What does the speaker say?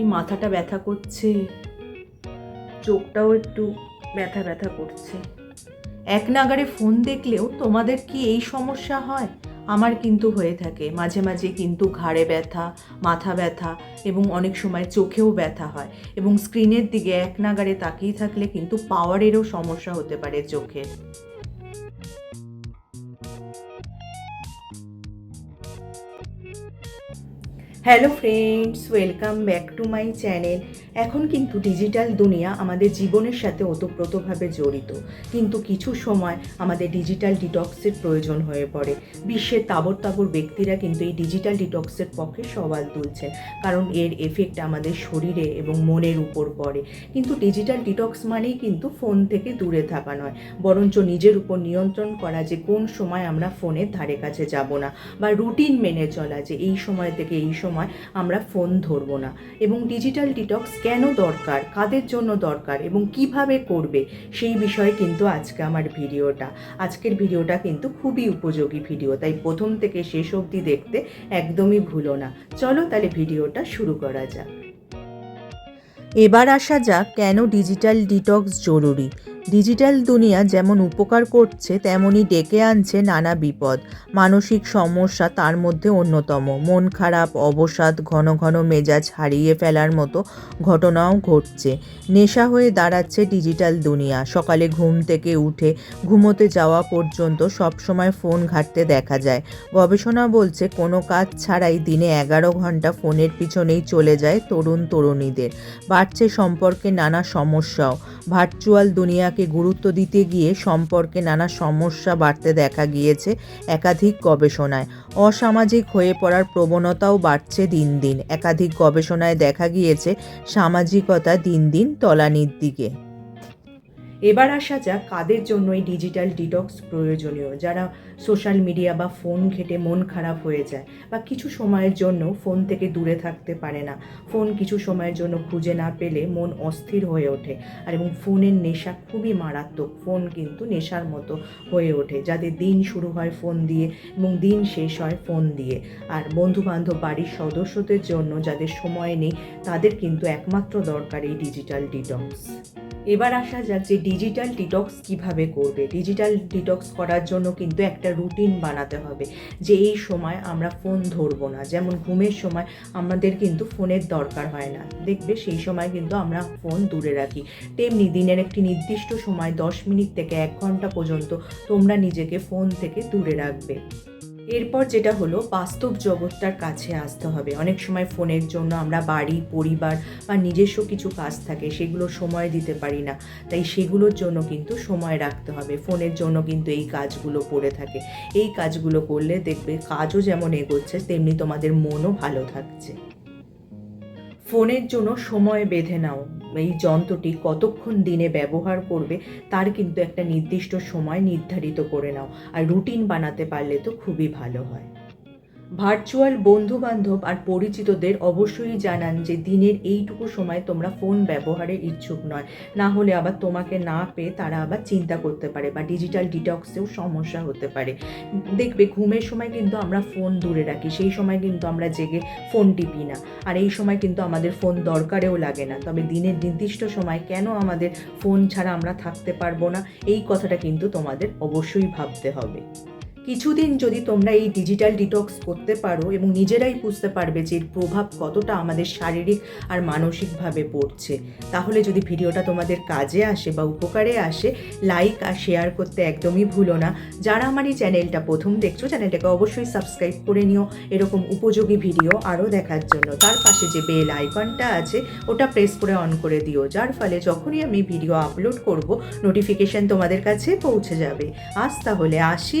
কি মাথাটা ব্যথা করছে? চোখটাও একটু ব্যথা ব্যথা করছে। এক নাগারে ফোন দেখলেও তোমাদের কি এই সমস্যা হয়? আমার কিন্তু হয়ে থাকে। মাঝে মাঝে কিন্তু ঘাড়ে ব্যথা, মাথা ব্যথা এবং অনেক সময় চোখেও ব্যথা হয় এবং স্ক্রিনের দিকে এক নাগারে তাকিয়ে থাকলে কিন্তু পাওয়ারেরও সমস্যা হতে পারে চোখের। Hello friends welcome back to my channel এখন কিন্তু ডিজিটাল দুনিয়া আমাদের জীবনের সাথে ওতপ্রোতভাবে জড়িত। কিন্তু কিছু সময় আমাদের ডিজিটাল ডিটক্সের প্রয়োজন হয়ে পড়ে। বিশ্বের তাবর তাবর ব্যক্তিরা কিন্তু এই ডিজিটাল ডিটক্সের পক্ষে সওয়াল তুলছেন। কারণ এর এফেক্ট আমাদের শরীরে এবং মনের উপর পড়ে। কিন্তু ডিজিটাল ডিটক্স মানেই কিন্তু ফোন থেকে দূরে থাকা নয়। বরঞ্চ নিজের উপর নিয়ন্ত্রণ করা যে কোন সময় আমরা ফোনের ধারে কাছে যাব না। বা রুটিন মেনে চলা যে এই সময় থেকে এই সময় আমরা ফোন ধরবো না। এবং ডিজিটাল ডিটক্স কেন দরকার? কাদের জন্য দরকার? এবং কীভাবে করবে? সেই বিষয়ে কিন্তু আজকে আমার ভিডিওটা। আজকের ভিডিওটা কিন্তু খুবই উপযোগী ভিডিও, তাই প্রথম থেকে শেষ অবধি দেখতে একদমই ভুলো না। চলো তাহলে ভিডিওটা শুরু করা যাক। এবার আসা যাক কেন ডিজিটাল ডিটক্স জরুরি। ডিজিটাল দুনিয়া যেমন উপকার করছে তেমনই ডেকে আনছে নানা বিপদ। মানসিক সমস্যা তার মধ্যে অন্যতম। মন খারাপ, অবসাদ, ঘন ঘন মেজাজ হারিয়ে ফেলার মতো ঘটনাও ঘটছে। নেশা হয়ে দাঁড়াচ্ছে ডিজিটাল দুনিয়া। সকালে ঘুম থেকে উঠে ঘুমোতে যাওয়া পর্যন্ত সবসময় ফোন ঘাঁটতে দেখা যায়। গবেষণা বলছে, কোনো কাজ ছাড়াই দিনে এগারো ঘণ্টা ফোনের পিছনেই চলে যায় তরুণ তরুণীদের বাড়ছে সম্পর্কে নানা সমস্যাও। ভার্চুয়াল দুনিয়াকে গুরুত্ব দিতে গিয়ে সম্পর্কে নানা সমস্যা বাড়তে দেখা গিয়েছে একাধিক গবেষণায়। অসামাজিক হয়ে পড়ার প্রবণতাও বাড়ছে দিন দিন। একাধিক গবেষণায় দেখা গিয়েছে সামাজিকতা দিন দিন তলানির দিকে। এবার আসা যাক কাদের জন্য এই ডিজিটাল ডিটক্স প্রয়োজনীয়, যারা সোশ্যাল মিডিয়া বা ফোন ঘেটে মন খারাপ হয়ে যায় বা কিছু সময়ের জন্য ফোন থেকে দূরে থাকতে পারে না। ফোন কিছু সময়ের জন্য খুঁজে না পেলে মন অস্থির হয়ে ওঠে আর এবং ফোনের নেশা খুবই মারাত্মক। ফোন কিন্তু নেশার মতো হয়ে ওঠে। যাদের দিন শুরু হয় ফোন দিয়ে এবং দিন শেষ হয় ফোন দিয়ে। আর বন্ধু বান্ধব বাড়ির সদস্যদের জন্য যাদের সময় নেই, তাদের কিন্তু একমাত্র দরকার এই ডিজিটাল ডিটক্স এবার আসা যাক যে ডিজিটাল ডিটক্স কীভাবে করবে। ডিজিটাল ডিটক্স করার জন্য কিন্তু একটা রুটিন বানাতে হবে, যে এই সময় আমরা ফোন ধরবো না। যেমন ঘুমের সময় আমাদের কিন্তু ফোনের দরকার হয় না। দেখবে সেই সময় কিন্তু আমরা ফোন দূরে রাখি। তেমনি দিনের একটি নির্দিষ্ট সময়, দশ মিনিট থেকে এক ঘণ্টা পর্যন্ত তোমরা নিজেকে ফোন থেকে দূরে রাখবে। এরপর যেটা হলো, বাস্তব জগৎটার কাছে আসতে হবে। অনেক সময় ফোনের জন্য আমরা বাড়ি, পরিবার বা নিজস্ব কিছু কাজ থাকে, সেগুলো সময় দিতে পারি না। তাই সেগুলোর জন্য কিন্তু সময় রাখতে হবে। ফোনের জন্য কিন্তু এই কাজগুলো পড়ে থাকে। এই কাজগুলো করলে দেখবে কাজও যেমন এগোচ্ছে, তেমনি তোমাদের মনও ভালো থাকছে। ফোনের জন্য সময় বেঁধে নাও। এই যন্ত্রটি কতক্ষণ দিনে ব্যবহার করবে তার কিন্তু একটা নির্দিষ্ট সময় নির্ধারিত করে নাও। আর রুটিন বানাতে পারলে তো খুবই ভালো হয়। ভার্চুয়াল বন্ধু বান্ধব আর পরিচিতদের অবশ্যই জানান যে দিনের এইটুকু সময় তোমরা ফোন ব্যবহারে ইচ্ছুক নয়। না হলে আবার তোমাকে না পেয়ে তারা আবার চিন্তা করতে পারে বা ডিজিটাল ডিটক্সেও সমস্যা হতে পারে। দেখবে ঘুমের সময় কিন্তু আমরা ফোন দূরে রাখি, সেই সময় কিন্তু আমরা জেগে ফোন টিপি না। আর এই সময় কিন্তু আমাদের ফোন দরকারেও লাগে না। তবে দিনের নির্দিষ্ট সময় কেন আমাদের ফোন ছাড়া আমরা থাকতে পারব না? এই কথাটা কিন্তু তোমাদের অবশ্যই ভাবতে হবে। কিছুদিন যদি তোমরা এই ডিজিটাল ডিটক্স করতে পারো এবং নিজেরাই বুঝতে পারবে যে এর প্রভাব কতটা আমাদের শারীরিক আর মানসিকভাবে পড়ছে, তাহলে যদি ভিডিওটা তোমাদের কাজে আসে বা উপকারে আসে লাইক আর শেয়ার করতে একদমই ভুলো না। যারা আমার এই চ্যানেলটা প্রথম দেখছ চ্যানেলটাকে অবশ্যই সাবস্ক্রাইব করে নিও। এরকম উপযোগী ভিডিও আরও দেখার জন্য। তার পাশে যে বেল আইকনটা আছে, ওটা প্রেস করে অন করে দিও। যার ফলে যখনই আমি ভিডিও আপলোড করব নোটিফিকেশন তোমাদের কাছে পৌঁছে যাবে। আজ তাহলে আসি